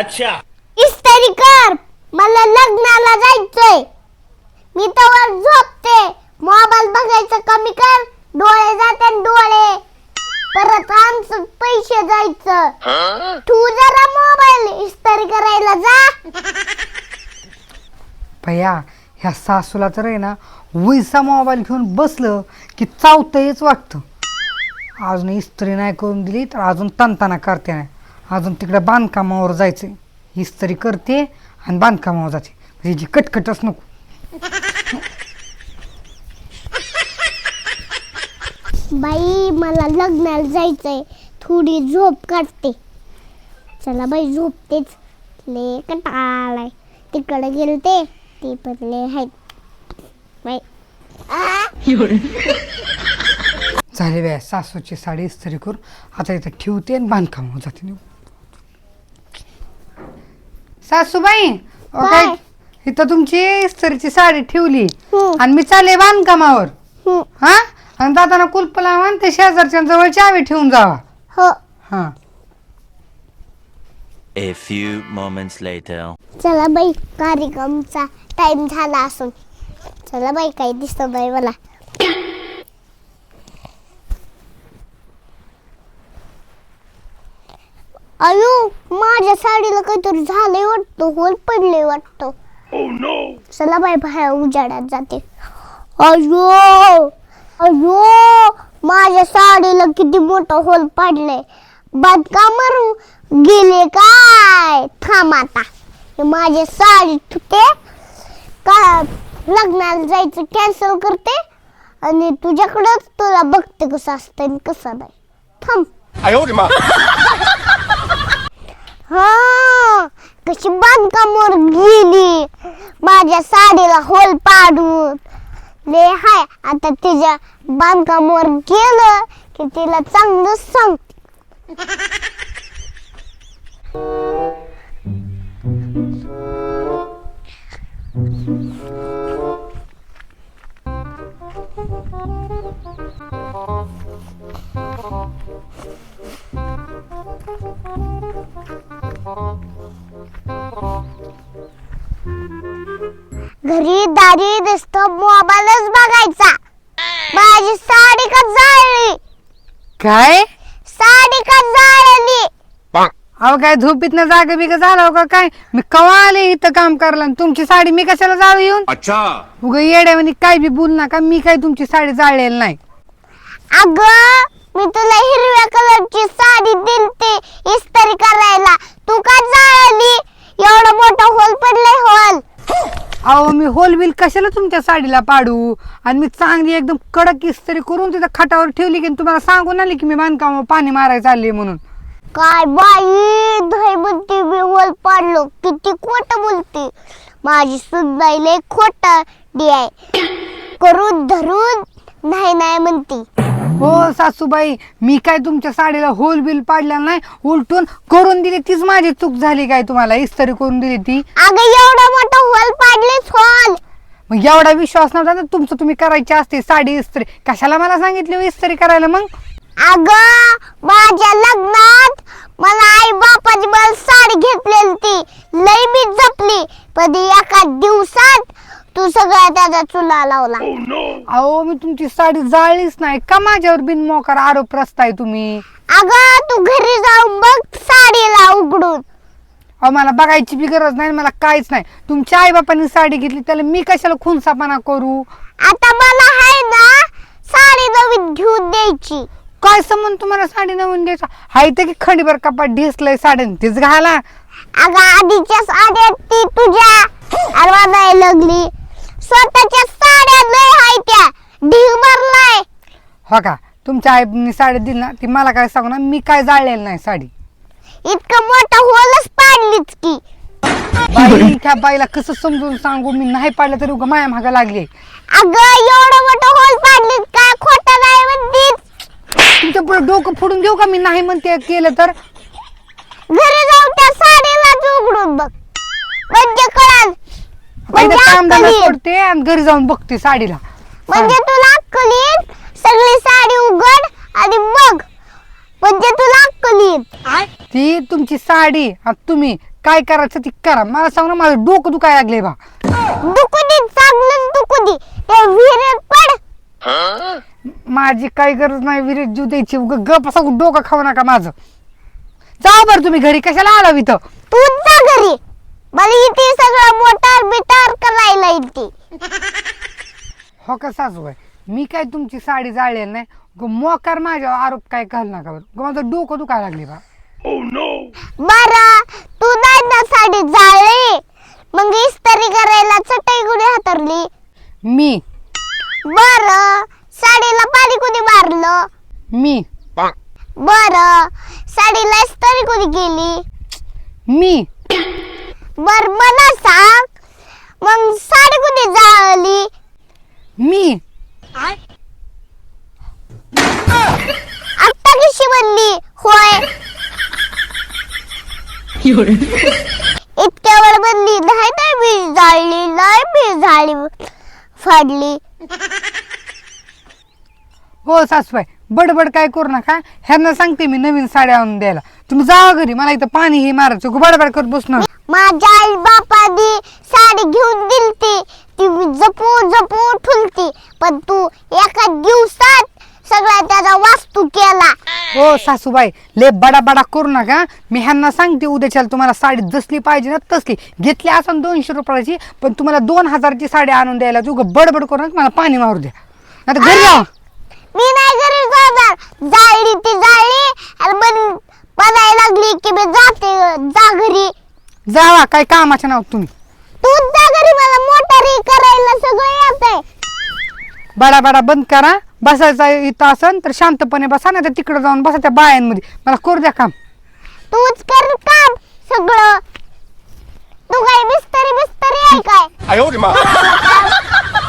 अच्छा. इस्त्री कर मला लग्नाला जायचंय. मी तर झोपते. मोबाईल बघायचं कमी कर. डोळे जाते डोळे. परत आमचं पैसे जायचं तू जरा मोबाईल इस्त्री करायला जा. भैया ह्या सासूला तर आहे ना वैसा मोबाईल घेऊन बसलं की चावतंयच वाटतं. अजून इस्त्री नाही करून दिली तर अजून तनताना करते नाही. अजून तिकडे बांधकामावर जायचं इस्त्री करते आणि बांधकामावर जाते. म्हणजे जी कटकटच नको. बाई मला लग्नाला जायचंय. थोडी झोप काढते. चला बाई झोपतेच. ले कटाळाय तिकडे गेलते ते पण ले आहेत बाई. झाले बाय सासूची साडी इस्त्री करून आता इथं ठेवते आणि बांधकामावर जाते निघून. सासूबाई अहो काय? काय? इथं तुमची इस्त्रीची साडी ठेवली. हम्म. आणि मी चालले बांधकामावर. हम्म, हा? आणि जाताना कुलप लावा आणि ते शेजारच्या जवळ चावी ठेवून जावा. हो. हा. A few moments later. चला बाई कार्यक्रमचा टाइम झाला असून. चला बाई काही दिसत बाई मला. अयो! माझ्या साडीला काहीतरी झालंय वाटतो होल पडले वाटतो. चला बाय बाहेर उजाडात जाते. अयो! अयो! माझ्या साडीला किती मोठा होल पडलाय. बदका मारू गेले काय? थांब आता. माझे साडी तुटे का लग्नाला जायचं कॅन्सल करते. आणि तुझ्याकडंच तुला बघते कसं असतं कसं नाही. थांब. हा कशी बांधकामावर गेली. माझ्या साडीला होल पाडून. ले हाय. आता तिच्या बांधकामावर गेलं की तिला चांगलं सांग घरी दारी दिसतो मोबाईलच बघायचा. माझी साडी का जाळली? काय? साडी का जाळली? अहो काय झोपीत ना जागा बिगा झाला का काय? मी कवा आले इथं काम करायला आणि तुमची साडी मी कशाला जाळू येऊन? अच्छा. उग येड्यावानी काय बी बोल नका मी काय तुमची साडी जाळलेली नाही. अग मी तुला हिरव्या कलरची साडी दिलती इस्त्री करायला तू का जाळली एवढं मोठं होल पडलंय होल होलबिल होल बिल कशाला तुमच्या साडीला पाडू? आणि मी चांगली एकदम कडक इस्त्री करून तिथं खाटावर ठेवली की तुम्हाला सांगून आली की मी बांधकामावर पाणी मारायला चालली म्हणून. काय बाई धय म्हणते मी होल पाडलो. किती खोट बोलते. माझी सुनबाई लय डी आहे करून धरून नाही नाही म्हणती. हो सासूबाई मी काय तुमच्या साडीला होल बिल पाडला नाही उलटून करून दिली तीच माझी चूक झाली काय तुम्हाला? इस्त्री करून दिली ती. अगं एवढं मोठं होल पाडलेच होल मग एवढा विश्वास नव्हता ना तुमचं तुम्ही करायची असते साडी इस्त्री. कशाला मला सांगितली हो इस्त्री करायला मग? अगं माझ्या लग्नात मला आई बापाची मला साडी घेतलेली ती लई मी जपली. पण एका दिवसात तू सगळा त्याचा चुला लावला. अहो मी तुमची साडी जाळलीच नाही. का माझ्यावर बिनमोकार आरोप रचताय तुम्ही? अगं तू घरी जाऊन बघ साडीला उघडून. अहो मला बघायची बी गरज नाही मला काहीच नाही. तुमच्या आई बापांनी साडी घेतली त्याला मी कशाला खुनसापणा करू? आता मला आहे ना साडी नवीन घेऊन द्यायची. काय संबंध तुम्हाला साडी नवीन द्यायचा? हाय ते की खंडीभर कपाट ढेसलंय साड्याने तीच घाला. अगं आधीच्या साड्या ती तुझ्या. नाही लागली. स्वतःच्या साड्या लय हाय त्या. ढीग भरलाय. हो का? तुमच्या आईनी साडी दिली ना ती मला काय सांगू ना मी काय जाळलेलं नाही साडी. इतकं मोठं होलच पाडलीच की. बाई त्या बाईला कसं समजून सांगू? मी नाही पाडलं तरी उगा माया मागा लागली. अगं एवढं मोठं होल पाडलीत काय खोटं नाही म्हणतीस. तुमच्यापुढे डोकं फोडून घेऊ का मी नाही म्हणते केलं तर? घरी जाऊन त्या साडीला उघडून बघ. म्हणजे कळाल. सोडते आणि घरी जाऊन बघते साडीला. म्हणजे तुला अक्कल येईल सगळी साडी उघड आणि बघ. म्हणजे तुला अक्कल येईल ती तुमची साडी आणि तुम्ही काय करायचं ती करा. मला सांग ना माझं डोकं दुखायला लागले बा. दुखू दे चांगलं दुखू दे. विहिरीत पड. माझी काही गरज नाही विहिरीत जीव द्यायची. उगा गप असा डोकं खाऊ नका माझं. जा बरं तुम्ही घरी. कशाला आला इथं? तूच जा घरी मला इथे सगळं मोटार बिटार करायला येते हो का सासूबाई मी काय तुमची साडी जाळलेली नाही? उगा मोकार माझ्यावर आरोप काय घाल नका बरं. माझं डोकं दुखायला लागले बा. बरं तू नाही ना साडी जाळली? मग इस्त्री करायला चटई कुणी हातरली? मी. बर साडीला पाणी कुणी मारलं? मी. बर साडीला इस्त्री कुणी केली? मी. बर मला सांग. मग साडी कुणी जाळली? मी. आत्ता कशी म्हणली होय. इतक्या वेळ म्हणली नाही नाही मी जाळली नाही मी झाली फाडली. हो सासूबाई बडबड काय करू नका. ह्यांना सांगते मी नवीन साड्या आणून द्यायला. तुम्ही जावा घरी मला इथं पाणी हे मारायचं. उगा बडबड करत बसणार. माझ्या आई बापानी साडी घेऊन दिलती. ती मी जपू जपू ठुलती. पण तू एका दिवसात सगळा त्याचा वास्तू केला. हो सासूबाई ले बडा बडा करू नका. मी ह्यांना सांगते उद्याच्याला तुम्हाला साडी जसली पाहिजे ना तसली. घेतली असं दोनशे रुपयाची पण तुम्हाला दोन हजारची साडी आणून द्यायला तू बडबड करू नका मला पाणी मारू द्या. आता घरी जावा मी नाही घरी जाणार. जाळली ती जाळली आणि मन म्हणायला लागली की मी जाते जा घरी. जावा काय कामाच्या नाव तुम्ही. बडा बडा बंद करा बसायचा इथं असन तर शांतपणे बसा नाही तर तिकडे जाऊन बसा त्या बायांमध्ये मला करू द्या काम तूच कर काम सगळं तू काय मिस्तरी मिस्तरी आहे काय 哎呦我的妈！